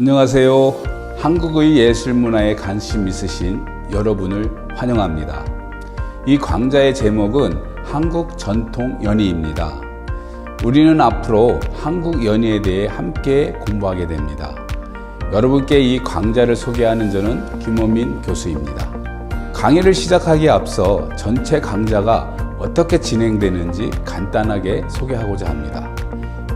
안녕하세요. 한국의 예술 문화에 관심 있으신 여러분을 환영합니다. 이 강좌의 제목은 한국 전통 연희입니다. 우리는 앞으로 한국 연희에 대해 함께 공부하게 됩니다. 여러분께 이 강좌를 소개하는 저는 김호민 교수입니다. 강의를 시작하기에 앞서 전체 강좌가 어떻게 진행되는지 간단하게 소개하고자 합니다.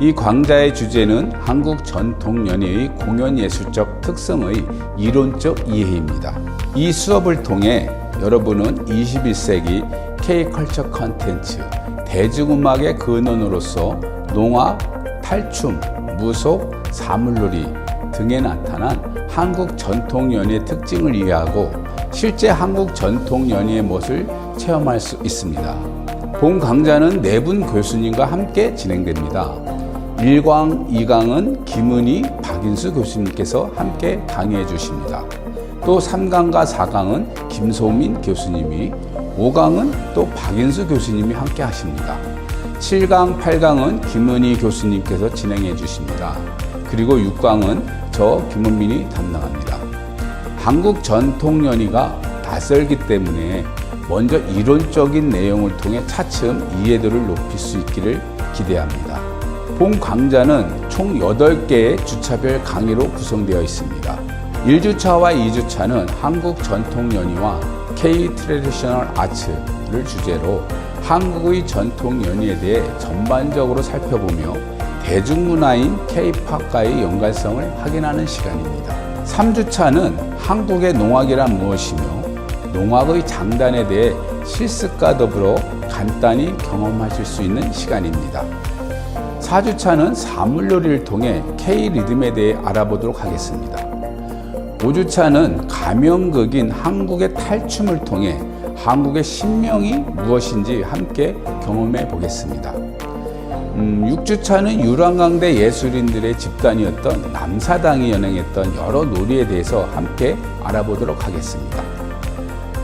이 강좌의 주제는 한국 전통 연예의 공연 예술적 특성의 이론적 이해입니다. 이 수업을 통해 여러분은 21세기 K-컬처 컨텐츠, 대중음악의 근원으로서 농악, 탈춤, 무속, 사물놀이 등에 나타난 한국 전통 연예 특징을 이해하고 실제 한국 전통 연예의 멋을 체험할 수 있습니다. 본 강좌는 네 분 교수님과 함께 진행됩니다. 1강, 2강은 김은희, 박인수 교수님께서 함께 강의해 주십니다. 또 3강과 4강은 김소민 교수님이, 5강은 또 박인수 교수님이 함께 하십니다. 7강, 8강은 김은희 교수님께서 진행해 주십니다. 그리고 6강은 저 김은민이 담당합니다. 한국 전통연희가 낯설기 때문에 먼저 이론적인 내용을 통해 차츰 이해도를 높일 수 있기를 기대합니다. 본 강좌는 총 8개의 주차별 강의로 구성되어 있습니다. 1주차와 2주차는 한국 전통 연희와 K 트레디셔널 아츠를 주제로 한국의 전통 연희에 대해 전반적으로 살펴보며 대중문화인 K-팝과의 연관성을 확인하는 시간입니다. 3주차는 한국의 농악이란 무엇이며 농악의 장단에 대해 실습과 더불어 간단히 경험하실 수 있는 시간입니다. 4주차는 사물놀이를 통해 K-리듬에 대해 알아보도록 하겠습니다. 5주차는 가명극인 한국의 탈춤을 통해 한국의 신명이 무엇인지 함께 경험해 보겠습니다. 음, 6주차는 유랑강대 예술인들의 집단이었던 남사당이 연행했던 여러 놀이에 대해서 함께 알아보도록 하겠습니다.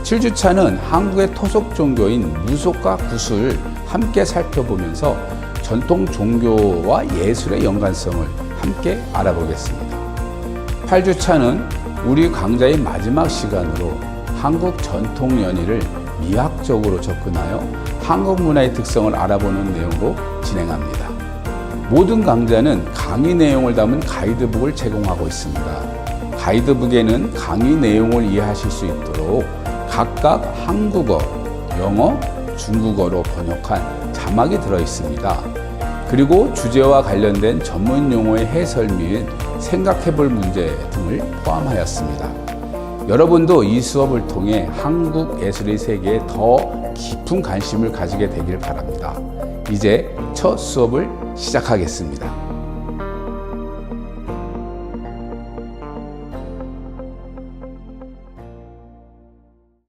7주차는 한국의 토속 종교인 무속과 구슬 함께 살펴보면서 전통 종교와 예술의 연관성을 함께 알아보겠습니다. 8주차는 우리 강좌의 마지막 시간으로 한국 전통 연희를 미학적으로 접근하여 한국 문화의 특성을 알아보는 내용으로 진행합니다. 모든 강좌는 강의 내용을 담은 가이드북을 제공하고 있습니다. 가이드북에는 강의 내용을 이해하실 수 있도록 각각 한국어, 영어, 중국어로 번역한 자막이 들어 있습니다. 그리고 주제와 관련된 전문 용어의 해설 및 생각해 볼 문제 등을 포함하였습니다. 여러분도 이 수업을 통해 한국 예술의 세계에 더 깊은 관심을 가지게 되길 바랍니다. 이제 첫 수업을 시작하겠습니다.